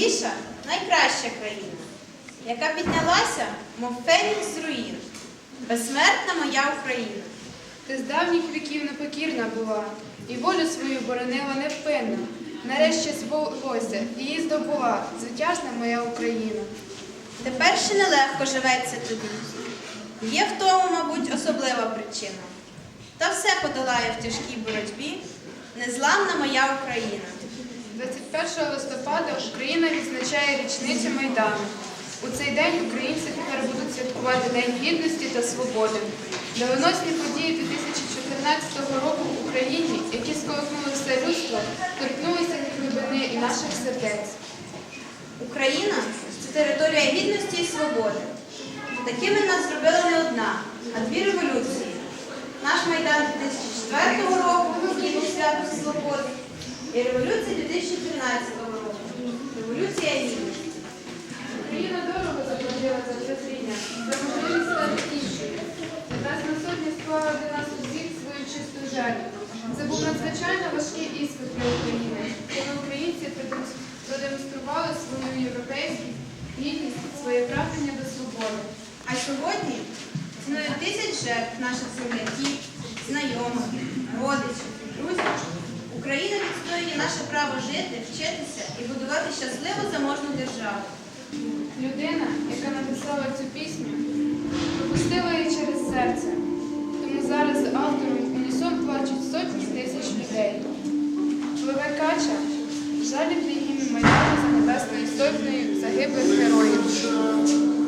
найсміливіша, найкраща країна, яка піднялася, мов фенікс з руїн. Безсмертна моя Україна. Ти з давніх віків непокірна була, і волю свою боронила невпинно. Нарешті збулося, її здобула звитяжна моя Україна. Тепер ще нелегко живеться тобі. Є в тому, мабуть, особлива причина. Та все подолає в тяжкій боротьбі незламна моя Україна. 21 листопада Україна відзначає річницю Майдану. У цей день українці тепер будуть святкувати День Гідності та Свободи. Доленосні події 2014 року в Україні, які сколихнули все людство, торкнулися від глибини і наших сердець. Україна це територія гідності і свободи. Такими нас зробила не одна, а дві революції. Наш Майдан 2004 року, який був свято свободи, і революція 2013 року. Революція гідності. Україна дорого заплатила за прозріння, за можливість стати іншою. на сотні склала для нас усіх свою чисту жертву. Це був надзвичайно важкий людей. Пливе кача, жалібний гімн Майдану за небесною сотнею загиблих героїв.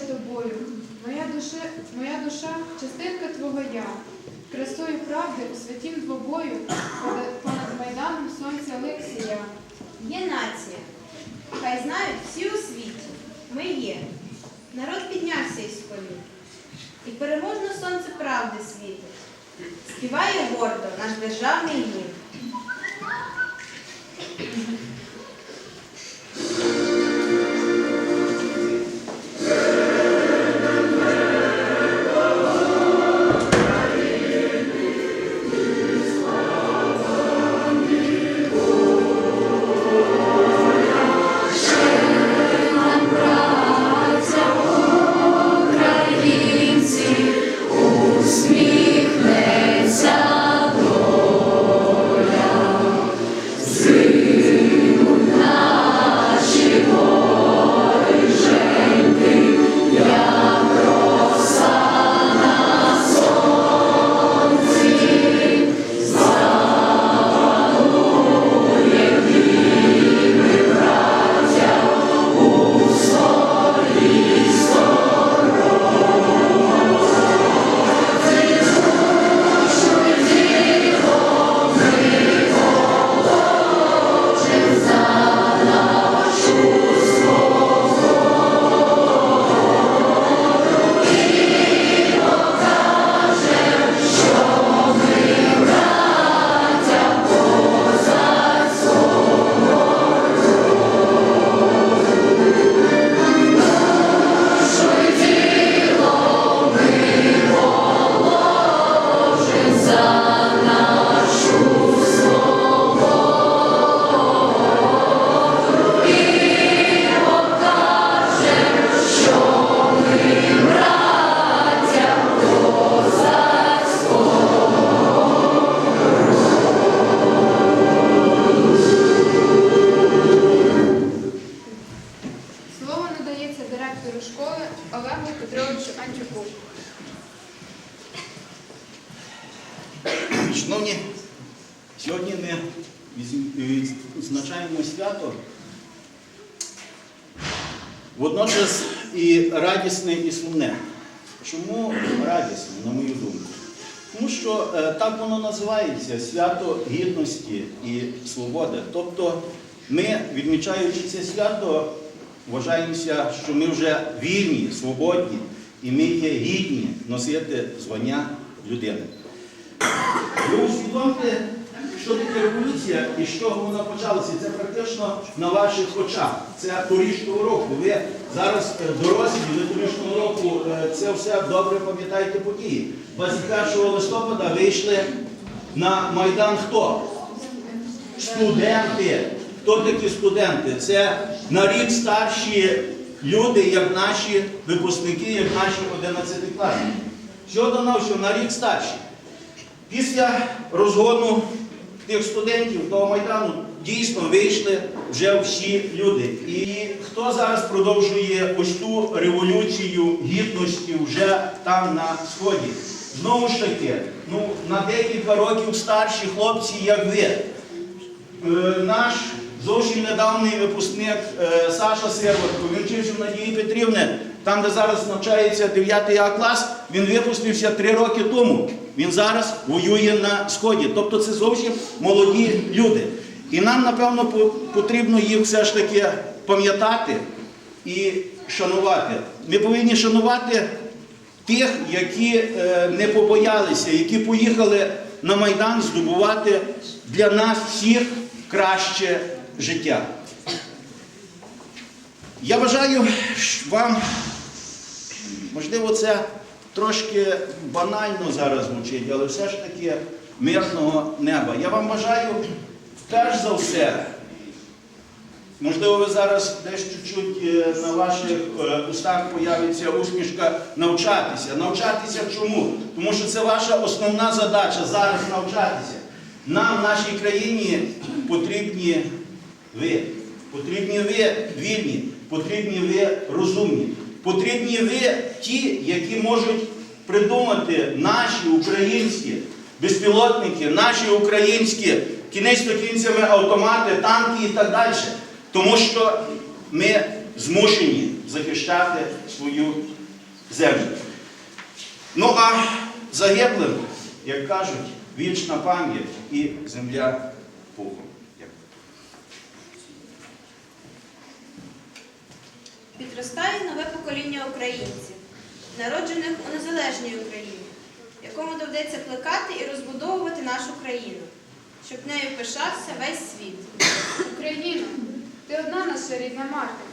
Пишаюся тобою, моя душа, моя душа частинка твого я, красою правди у святім двобою, понад- майданом сонця Олексія. Є нація. Хай знають всі у світі. Ми є. Народ піднявся із колін. І переможно сонце правди світить. Співає гордо наш державний гімн. Сумне. Чому радісне, на мою думку? Тому що е, так воно називається свято гідності і свободи. Тобто ми, відмічаючи це свято, вважаємося, що ми вже вільні, свободні, і ми є гідні носити звання людини. Ви усвідомте, що таке революція і з чого вона почалася. Це практично на ваших очах. Це торічного року. Ви зараз е, дорослі, ви торічного року е, це все добре пам'ятаєте події. 21 листопада вийшли на Майдан хто? Студенти. Хто такі студенти? Це на рік старші люди, як наші випускники, як наші 11 класники. Всього до навсього на рік старші. Після розгону тих студентів того майдану дійсно вийшли вже всі люди. І хто зараз продовжує ось ту революцію гідності вже там на сході? Знову ж таки, ну на декілька років старші хлопці, як ви. Е, наш зовсім недавній випускник е, Саша Серватко, він вчився Надії Петрівни, там, де зараз навчається 9 А клас, він випустився 3 роки тому. Він зараз воює на Сході. Тобто це зовсім молоді люди. І нам, напевно, потрібно їх все ж таки пам'ятати і шанувати. Ми повинні шанувати тих, які е, не побоялися, які поїхали на Майдан здобувати для нас всіх краще життя. Я бажаю вам, можливо, це трошки банально зараз звучить, але все ж таки мирного неба. Я вам бажаю перш за все. Можливо, ви зараз десь чуть-чуть е, на ваших е, устах появиться усмішка навчатися. Навчатися чому? Тому що це ваша основна задача зараз навчатися. Нам, нашій країні, потрібні ви. Потрібні ви вільні, потрібні ви розумні. Потрібні ви ті, які можуть придумати наші українські безпілотники, наші українські кінець кінцями автомати, танки і так далі. Тому що ми змушені захищати свою землю. Ну а загиблим, як кажуть, вічна пам'ять і земля пухом. Підростає нове покоління українців, народжених у незалежній Україні, якому доведеться плекати і розбудовувати нашу країну, щоб нею пишався весь світ. Україно, ти одна наша рідна мати,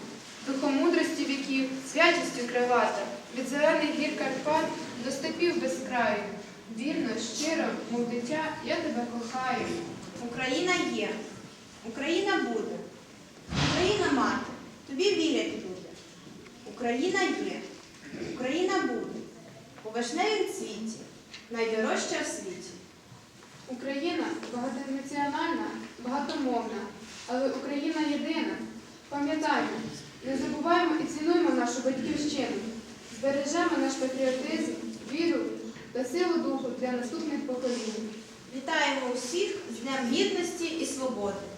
духом мудрості віків, святістю кривата, від зелених гір Карпат до степів без краю. Вірно, щиро, мов дитя, я тебе кохаю. Україна є, Україна буде, Україна мати, тобі вірять. Україна є, Україна буде, у вишневім цвіті, найдорожча в світі. Україна багатонаціональна, багатомовна, але Україна єдина. Пам'ятаємо, не забуваємо і цінуємо нашу батьківщину, збережемо наш патріотизм, віру та силу духу для наступних поколінь. Вітаємо усіх з Днем Гідності і Свободи.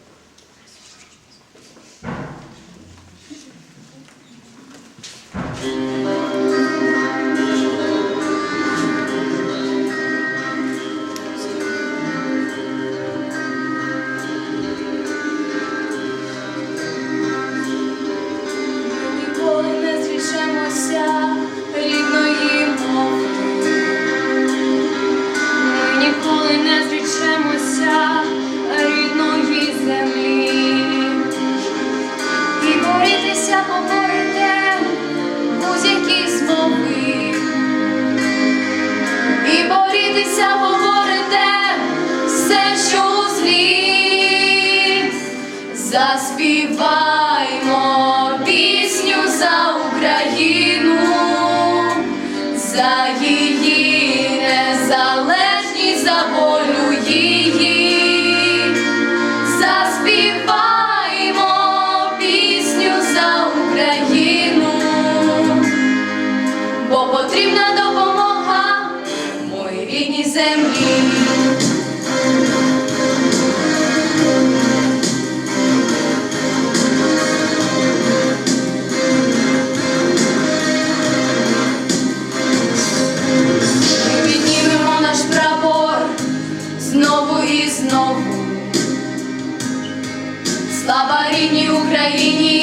Україні.